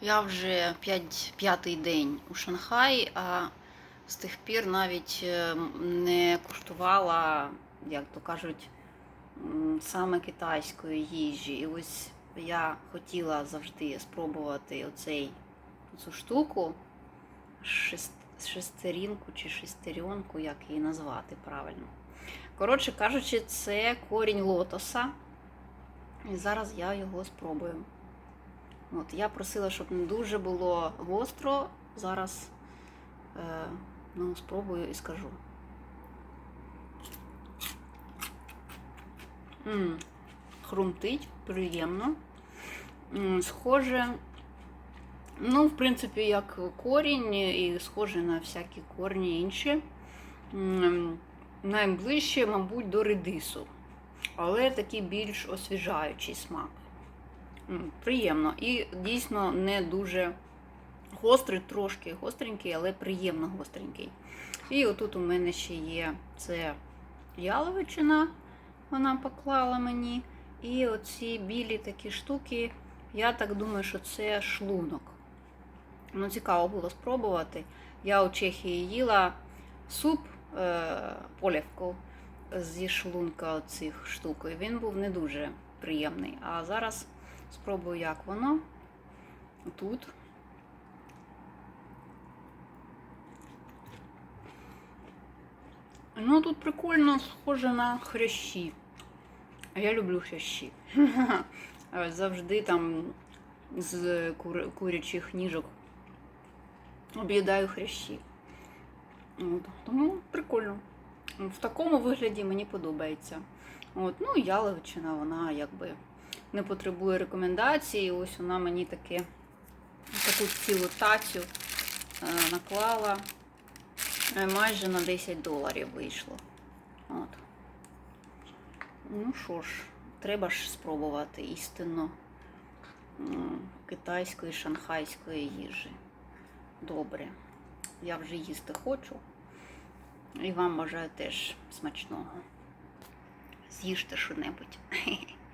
Я вже п'ятий день у Шанхаї, а з тих пір навіть е, не куштувала, як то кажуть, саме китайської їжі. І ось я хотіла завжди спробувати оцей, цю штуку, шестерінку чи шестеренку, як її назвати правильно. Коротше кажучи, це корінь лотоса. І зараз я його спробую. От, я просила, щоб не дуже було гостро. Зараз е, ну, спробую і скажу. м хрумтить, приємно. М, Схоже, ну, в принципі, як корінь, і схоже на всякі корні інші. М, Найближче, мабуть, до редису. Але такий більш освіжаючий смак. Приємно. І дійсно не дуже гострий, трошки гостренький, але приємно гостренький. І отут у мене ще є це яловичина, вона поклала мені. І оці білі такі штуки, я так думаю, що це шлунок. Ну, цікаво було спробувати. Я у Чехії їла суп е, полівку зі шлунка цих штук. І він був не дуже приємний. А зараз спробую, як воно тут. Ну, тут прикольно схоже на хрящі. А я люблю хрящі. Завжди там з кур- курячих ніжок об'їдаю хрящі. От. Тому прикольно. В такому вигляді мені подобається. От. Ну, яловичина, вона якби не потребує рекомендацій. Ось вона мені таке, таку цілу тацю е, наклала. Е, Майже на 10 доларів вийшло. От. Ну що ж, треба ж спробувати істинно китайської, шанхайської їжі. Добре. Я вже їсти хочу. І вам бажаю теж смачного. З'їжте що-небудь.